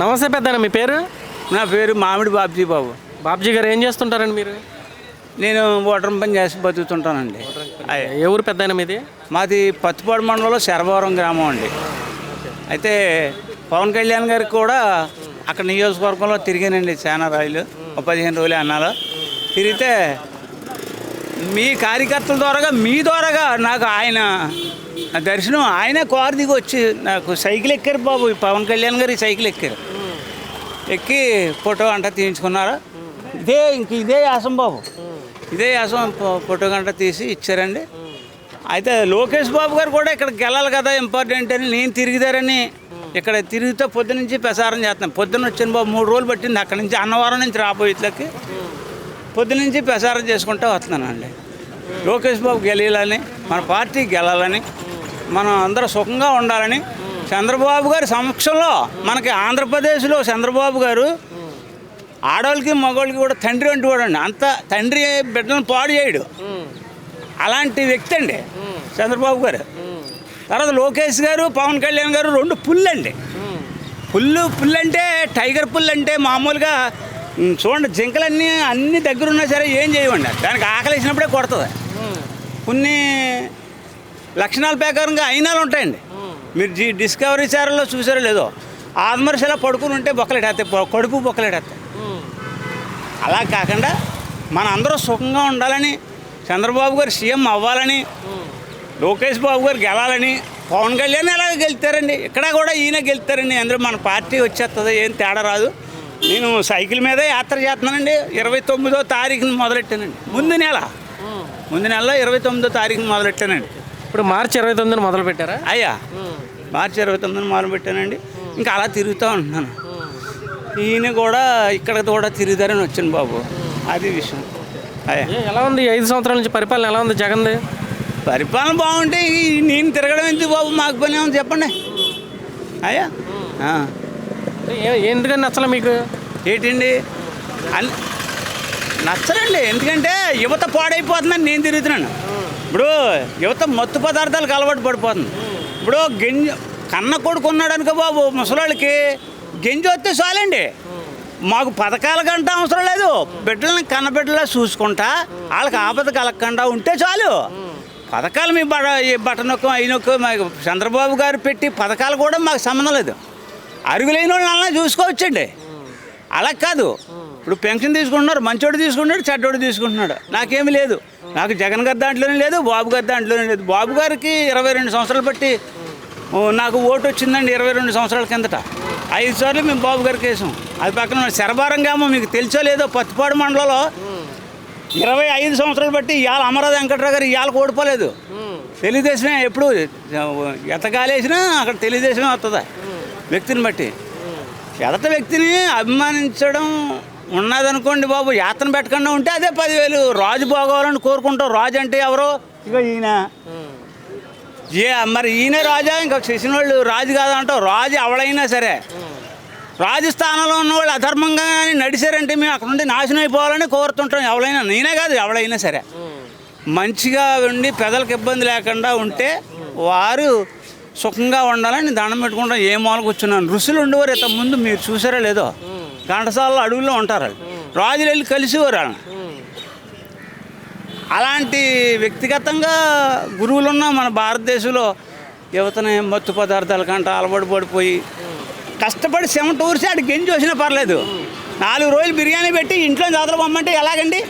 నమస్తే పెద్దనా మీ పేరు? నా పేరు మామిడి బాబ్జీ బాబు. బాబ్జీ గారు ఏం చేస్తుంటారండి మీరు? నేను ఓటర్ పని చేసి బతుకుతుంటానండి. ఏ ఊరు పెద్ద మీది? మాది పత్తిపాడు మండలంలో శరభవరం గ్రామం అండి. అయితే పవన్ కళ్యాణ్ గారికి కూడా అక్కడ నియోజకవర్గంలో తిరిగానండి చాలా రాయిలు. ఒక పదిహేను రోజులు అన్నాలో. తిరిగితే మీ కార్యకర్తల ద్వారాగా మీ ద్వారాగా నాకు ఆయన దర్శనం ఆయనే కారు దిగి వచ్చి నాకు సైకిల్ ఎక్కారు బాబు. ఈ పవన్ కళ్యాణ్ గారు సైకిల్ ఎక్కారు. ఎక్కి ఫోటో అంట తీయించుకున్నారు? ఇదే ఇంక ఇదే యాసం బాబు. ఇదే యాసం ఫోటో గంట తీసి ఇచ్చారండి. అయితే లోకేష్ బాబు గారు కూడా ఇక్కడ గెలాలి కదా ఇంపార్టెంట్ అని నేను తిరిగిదారని ఇక్కడ తిరుగుతూ పొద్దు నుంచి ప్రసారం చేస్తున్నాను. పొద్దున్న వచ్చిన బాబు మూడు రోజులు పట్టింది. అక్కడ నుంచి అన్నవరం నుంచి రాబోయేట్లకి పొద్దు నుంచి ప్రసారం చేసుకుంటూ వస్తున్నానండి. లోకేష్ బాబు గెలియాలని మన పార్టీ గెలాలని మనం అందరూ సుఖంగా ఉండాలని చంద్రబాబు గారి సమక్షంలో మనకి ఆంధ్రప్రదేశ్లో చంద్రబాబు గారు ఆడవాళ్ళకి మగవాళ్ళకి కూడా తండ్రి అంటూ కూడా అండి. అంత తండ్రి బిడ్డలను పాడు చేయడు. అలాంటి వ్యక్తి అండి చంద్రబాబు గారు. తర్వాత లోకేష్ గారు పవన్ కళ్యాణ్ గారు రెండు పుల్లండి. పుల్లు పుల్లంటే టైగర్ పుల్ అంటే మామూలుగా చూడండి జింకలన్నీ అన్ని దగ్గర ఉన్నా సరే ఏం చేయమండి దానికి ఆకలి వేసినప్పుడే కొడుతుంది కొన్ని లక్షణాల ప్రకారంగా అయినాలు ఉంటాయండి. మీరు జీ డిస్కవరీ ఛానల్లో చూసారో లేదో ఆత్మర్శలా పడుకుని ఉంటే బొక్కలేటేస్తాయి కడుపు బొక్కలేటేస్తాయి అలా కాకుండా మన అందరూ సుఖంగా ఉండాలని చంద్రబాబు గారు సీఎం అవ్వాలని లోకేష్ బాబు గారు గెలాలని పవన్ కళ్యాణ్ ఎలాగ గెలుతారండి? ఇక్కడ కూడా ఈయన గెలుతారండి. అందరూ మన పార్టీ వచ్చేస్తుంది ఏం తేడా రాదు. నేను సైకిల్ మీద యాత్ర చేస్తున్నానండి. ఇరవై తొమ్మిదో తారీఖున మొదలెట్టానండి. ముందు నెల. ముందు నెలలో ఇరవై తొమ్మిదో తారీఖున మొదలెట్టానండి. ఇప్పుడు మార్చి ఇరవై తొమ్మిదిని మొదలు పెట్టారా అయ్యా. మార్చి ఇరవై తొమ్మిదిన మొదలు పెట్టానండి ఇంకా అలా తిరుగుతూ ఉంటున్నాను. ఈయన కూడా ఇక్కడ కూడా తిరుగుతారని వచ్చాను బాబు. అది విషయం. అయ్యా. ఎలా ఉంది? ఐదు సంవత్సరాల నుంచి పరిపాలన ఎలా ఉంది? జగన్ది? పరిపాలన బాగుంటే ఈ నేను తిరగడం ఎందుకు బాబు? మాకు పని ఏమో చెప్పండి. అయ్యా. ఎందుకని నచ్చలే మీకు? ఏంటండి? అన్ నచ్చరండి ఎందుకంటే యువత పాడైపోతుందని నేను తిరుగుతున్నాను. ఇప్పుడు యువత మత్తు పదార్థాలకు అలవాటు పడిపోతుంది. ఇప్పుడు గింజ కన్న కొడుకు ఉన్నాడు అనుకో బాబు ముసలాళ్ళకి గింజ వస్తే చాలండి. మాకు పథకాల కంటే అవసరం లేదు. బిడ్డలని కన్నబిడ్డలా చూసుకుంటా వాళ్ళకి ఆపద కలగకుండా ఉంటే చాలు. పథకాలు మీ బట ఈ బటనొక్క అయినొక్క మాకు చంద్రబాబు గారు పెట్టి పథకాలు కూడా మాకు సంబంధం లేదు. అరుగులైన వాళ్ళని అలా చూసుకోవచ్చండి. అలా కాదు. ఇప్పుడు పెన్షన్ తీసుకుంటున్నారు మంచోడు తీసుకుంటున్నాడు చెడ్డోడు తీసుకుంటున్నాడు. నాకేమీ లేదు. నాకు జగన్ గారి దాంట్లోనే లేదు బాబు గారి దాంట్లోనే లేదు. బాబు గారికి ఇరవై రెండు సంవత్సరాలు బట్టి నాకు ఓటు వచ్చిందండి ఇరవై రెండు సంవత్సరాల కిందట. ఐదు సార్లు మేము బాబు గారికి వేసాం. అది పక్కన శరభారంగామో మీకు తెలుసో లేదో పత్తిపాడు మండలంలో ఇరవై ఐదు సంవత్సరాలు బట్టి ఇవాళ అమరావతి వెంకట్రావు గారు ఇవాళ ఓడిపోలేదు. తెలుగుదేశమే ఎప్పుడు ఎతగాలేసినా అక్కడ తెలుగుదేశమే వస్తుంది వ్యక్తిని బట్టి. ఎదట వ్యక్తిని అభిమానించడం ఉన్నదనుకోండి బాబు యాతన పెట్టకుండా ఉంటే అదే పదివేలు. రాజు బాగోవాలని కోరుకుంటాం. రాజు అంటే ఎవరో? ఇక ఈయన. ఏ మరి ఈయన రాజా? ఇంకా చేసిన వాళ్ళు రాజు కాదంటావు. రాజు ఎవడైనా సరే. రాజు స్థానంలో ఉన్న వాళ్ళు అధర్మంగా నడిచారంటే మేము అక్కడ నుండి నాశనం అయిపోవాలని కోరుతుంటాం. ఎవరైనా నేనే కాదు ఎవడైనా సరే. మంచిగా ఉండి పెదలకు ఇబ్బంది లేకుండా ఉంటే వారు సుఖంగా ఉండాలని దండం పెట్టుకుంటాం ఏ మూలకు వచ్చున్నాను ఋషులు ఉండేవారు ఇంత ముందు మీరు చూసారా లేదో? ఘంటసాలలో అడవుల్లో ఉంటారు వాళ్ళు. రాజులు వెళ్ళి కలిసేవారు వాళ్ళని. అలాంటి వ్యక్తిగతంగా గురువులున్న మన భారతదేశంలో యువతని మత్తు పదార్థాల కంట అలవాటు పడిపోయి కష్టపడి చెమట ఊరిసి ఆడు గెంజి వచ్చినా పర్లేదు. నాలుగు రోజులు బిర్యానీ పెట్టి ఇంట్లో జాతర పొమ్మంటే ఎలాగండి?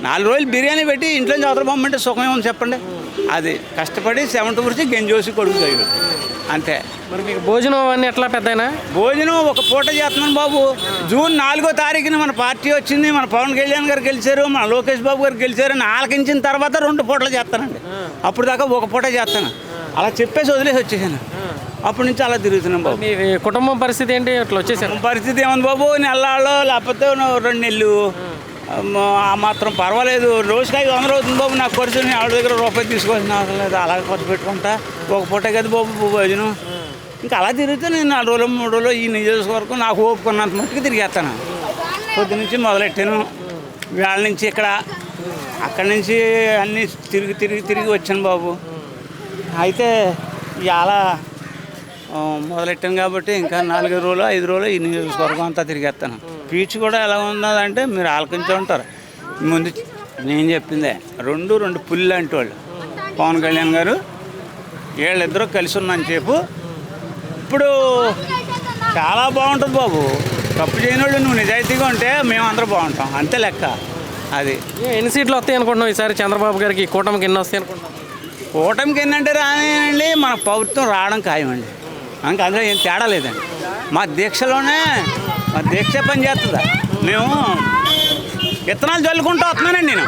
నాలుగు రోజులు బిర్యానీ పెట్టి ఇంట్లో జాతర పొమ్మంటే సుఖం ఏమని చెప్పండి. అది కష్టపడి చెమట ఊరిసి గెంజోసి కొడుకు తగిన అంతే. మరి మీకు భోజనం అవన్నీ ఎట్లా పెద్దయినా? భోజనం ఒక పూట చేస్తున్నాను బాబు. జూన్ నాలుగో తారీఖున మన పార్టీ వచ్చింది మన పవన్ కళ్యాణ్ గారు గెలిచారు మన లోకేష్ బాబు గారు గెలిచారు అని ఆలకించిన తర్వాత రెండు పూటలు చేస్తానండి. అప్పుడు దాకా ఒక పూట చేస్తాను. అలా చెప్పేసి వదిలేసి వచ్చేసాను. అప్పటి నుంచి అలా తిరుగుతున్నాం బాబు. మీ కుటుంబం పరిస్థితి ఏంటి? అట్లా వచ్చేసారు. పరిస్థితి ఏముంది బాబు? నెల్లాళ్ళు లేకపోతే రెండు నెలలు ఆ మాత్రం పర్వాలేదు. రోజుకి ఐదు వందలు అవుతుంది బాబు. నాకు ఖర్చు నేను ఆవిడ దగ్గర రూపాయి తీసుకోవాల్సిన అవసరం లేదు. అలాగే ఖర్చు పెట్టుకుంటా. ఒక పూట కదా బాబు భోజనం. ఇంకా అలా తిరిగితే నేను నాలుగు రోజులు మూడు రోజులు ఈ నియోజకవర్గం నాకు ఓపుకున్నంత మట్టుకు తిరిగేస్తాను. పొద్దు నుంచి మొదలెట్టాను. వేళ నుంచి ఇక్కడ అక్కడి నుంచి అన్నీ తిరిగి తిరిగి తిరిగి వచ్చాను బాబు. అయితే ఆ, మొదలెట్టాను కాబట్టి ఇంకా నాలుగు రోజులు ఐదు రోజులు ఈ నియోజకవర్గం అంతా తిరిగేస్తాను. స్పీచ్ కూడా ఎలా ఉన్నదంటే మీరు ఆలకించే ఉంటారు. ముందు నేను చెప్పిందే రెండు రెండు పుల్లు అంటే వాళ్ళు. పవన్ కళ్యాణ్ గారు వీళ్ళిద్దరూ కలిసి ఉన్నాను చెప్పు. ఇప్పుడు చాలా బాగుంటుంది బాబు. తప్పు చేయని వాళ్ళు నువ్వు నిజాయితీగా ఉంటే మేమందరం బాగుంటాం. అంతే లెక్క అది. ఎన్ని సీట్లు వస్తాయి అనుకుంటున్నాం ఈసారి చంద్రబాబు గారికి? ఈ కూటమికి ఎన్ని వస్తాయి అనుకుంటున్నాం కూటమికి ఏంటంటే రానండి మన ప్రభుత్వం రావడం ఖాయమండి. ఇంకా అందులో ఏం తేడా లేదండి. మా దీక్షలోనే దీక్ష పని చేస్తుందా? మేము విత్తనాలు చల్లుకుంటూ వస్తున్నానండి నేను.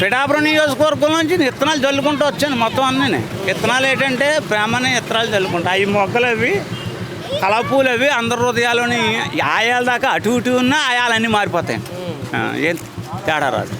పిఠాపురం నియోజకవర్గం నుంచి విత్తనాలు జల్లుకుంటూ వచ్చాను మొత్తం అన్నీ విత్తనాలు ఏంటంటే ప్రేమనే విత్తనాలు చల్లుకుంటా అవి మొక్కలు అవి కలపూలు అవి అందరి హృదయాలని ఆయాల దాకా అటు ఇటు ఉన్నా ఆయాలన్నీ మారిపోతాయి ఏం తేడా రాదు.